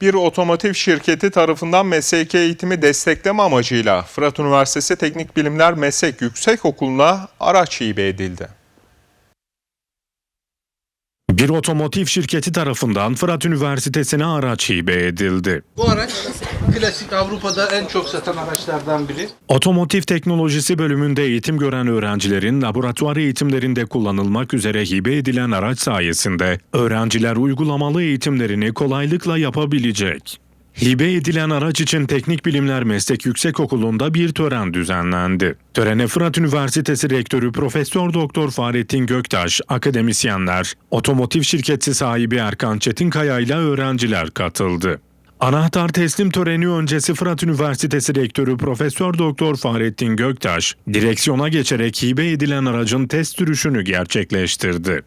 Bir otomotiv şirketi tarafından mesleki eğitimi destekleme amacıyla Fırat Üniversitesi Teknik Bilimler Meslek Yüksekokulu'na araç hibe edildi. Bir otomotiv şirketi tarafından Fırat Üniversitesi'ne araç hibe edildi. Bu araç klasik Avrupa'da en çok satan araçlardan biri. Otomotiv teknolojisi bölümünde eğitim gören öğrencilerin laboratuvar eğitimlerinde kullanılmak üzere hibe edilen araç sayesinde öğrenciler uygulamalı eğitimlerini kolaylıkla yapabilecek. Hibe edilen araç için Teknik Bilimler Meslek Yüksekokulu'nda bir tören düzenlendi. Törene Fırat Üniversitesi Rektörü Profesör Doktor Fahrettin Göktaş, akademisyenler, otomotiv şirketi sahibi Erkan Çetinkaya ile öğrenciler katıldı. Anahtar teslim töreni öncesi Fırat Üniversitesi Rektörü Profesör Doktor Fahrettin Göktaş, direksiyona geçerek hibe edilen aracın test sürüşünü gerçekleştirdi.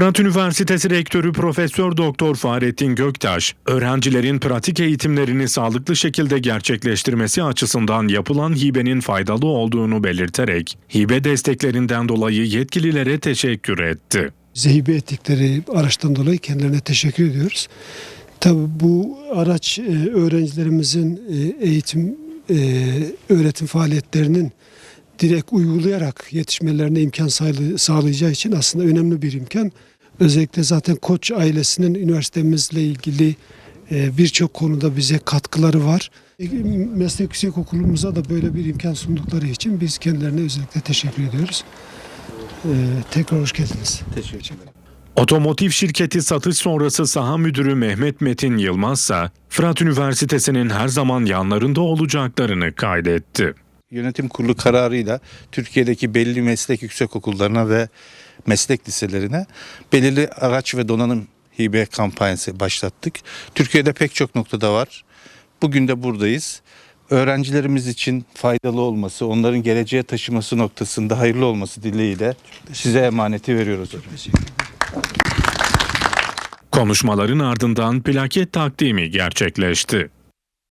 Fırat Üniversitesi Rektörü Profesör Doktor Fahrettin Göktaş, öğrencilerin pratik eğitimlerini sağlıklı şekilde gerçekleştirmesi açısından yapılan hibenin faydalı olduğunu belirterek, hibe desteklerinden dolayı yetkililere teşekkür etti. bize ettikleri araçtan dolayı kendilerine teşekkür ediyoruz. Tabii bu araç e, öğrencilerimizin e, eğitim, e, öğretim faaliyetlerinin direkt uygulayarak yetişmelerine imkan sağlayacağı için aslında önemli bir imkan. Özellikle zaten Koç ailesinin üniversitemizle ilgili e, birçok konuda bize katkıları var. E, Meslek Yüksekokulumuza da böyle bir imkan sundukları için biz kendilerine özellikle teşekkür ediyoruz. E, tekrar hoş geldiniz. Otomotiv şirketi satış sonrası saha müdürü Mehmet Metin Yılmaz ise Fırat Üniversitesi'nin her zaman yanlarında olacaklarını kaydetti. Yönetim kurulu kararıyla Türkiye'deki belli meslek yüksekokullarına ve meslek liselerine belirli araç ve donanım hibe kampanyası başlattık. Türkiye'de pek çok noktada var. Bugün de buradayız. Öğrencilerimiz için faydalı olması, onların geleceğe taşıması noktasında hayırlı olması dileğiyle size emaneti veriyoruz. Konuşmaların ardından plaket takdimi gerçekleşti.